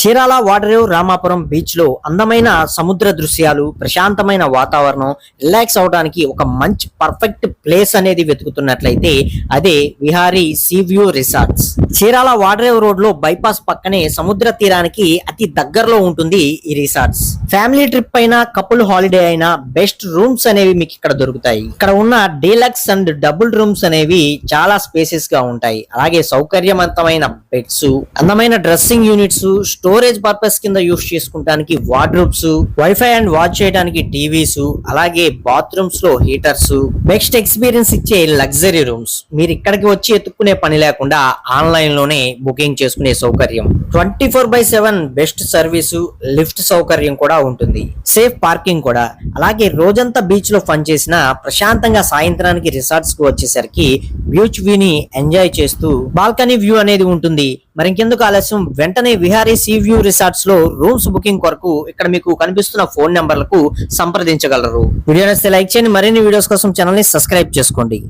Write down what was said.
చీరాల వాడరేవు రామాపురం బీచ్లో అందమైన సముద్ర దృశ్యాలు ప్రశాంతమైన వాతావరణం రిలాక్స్ అవడానికి ఒక మంచి పర్ఫెక్ట్ ప్లేస్ అనేది వెతుకుతున్నట్లయితే అదే Vihari sea view resorts. Chirala Vadarevu రోడ్లో బైపాస్ పక్కనే సముద్ర తీరానికి అతి దగ్గరలో ఉంటుంది ఈ రిసార్ట్స్. ఫ్యామిలీ ట్రిప్ అయినా కపుల్ హాలిడే అయినా బెస్ట్ రూమ్స్ అనేవి మీకు ఇక్కడ దొరుకుతాయి. ఇక్కడ ఉన్న డీలక్స్ అండ్ డబుల్ రూమ్స్ అనేవి చాలా స్పేసెస్గా ఉంటాయి. అలాగే సౌకర్యవంతమైన బెడ్స్ అందమైన డ్రెస్సింగ్ యూనిట్స్ స్టోరేజ్ పర్పస్ కింద యూస్ చేసుకుంటానికి వార్డ్రూప్స్ వైఫై అండ్ వాచ్ చేయడానికి టీవీస్ అలాగే బాత్రూమ్స్లో హీటర్స్. బెస్ట్ ఎక్స్పీరియన్స్ ఇచ్చే లగ్జరీ రూమ్స్. మీరు ఇక్కడికి వచ్చి ఎత్తుక్కునే పని లేకుండా ఆన్లైన్ ఆన్లైన్లోనే బుకింగ్ చేసుకునే సౌకర్యం. Twenty four by seven best service lift సౌకర్యం కూడా ఉంటుంది. సేఫ్ పార్కింగ్ కూడా. అలాగే రోజంతా బీచ్లో ఫన్ చేసిన ప్రశాంతంగా సాయంత్రానికి రిసార్ట్స్కు వచ్చేసరికి బీచ్ వ్యూ ని ఎంజాయ్ చేస్తూ బాల్కనీ వ్యూ అనేది ఉంటుంది. మరి ఇంకెందుకు ఆలస్యం? వెంటనే విహారీ సీ వ్యూ రిసార్ట్స్లో రూమ్స్ బుకింగ్ కొరకు ఇక్కడ మీకు కనిపిస్తున్న ఫోన్ నెంబర్లకు సంప్రదించగలరు. వీడియో నచ్చితే లైక్ చేయండి. మరిన్ని వీడియోస్ కోసం ఛానల్ని సబ్స్క్రైబ్ చేసుకోండి.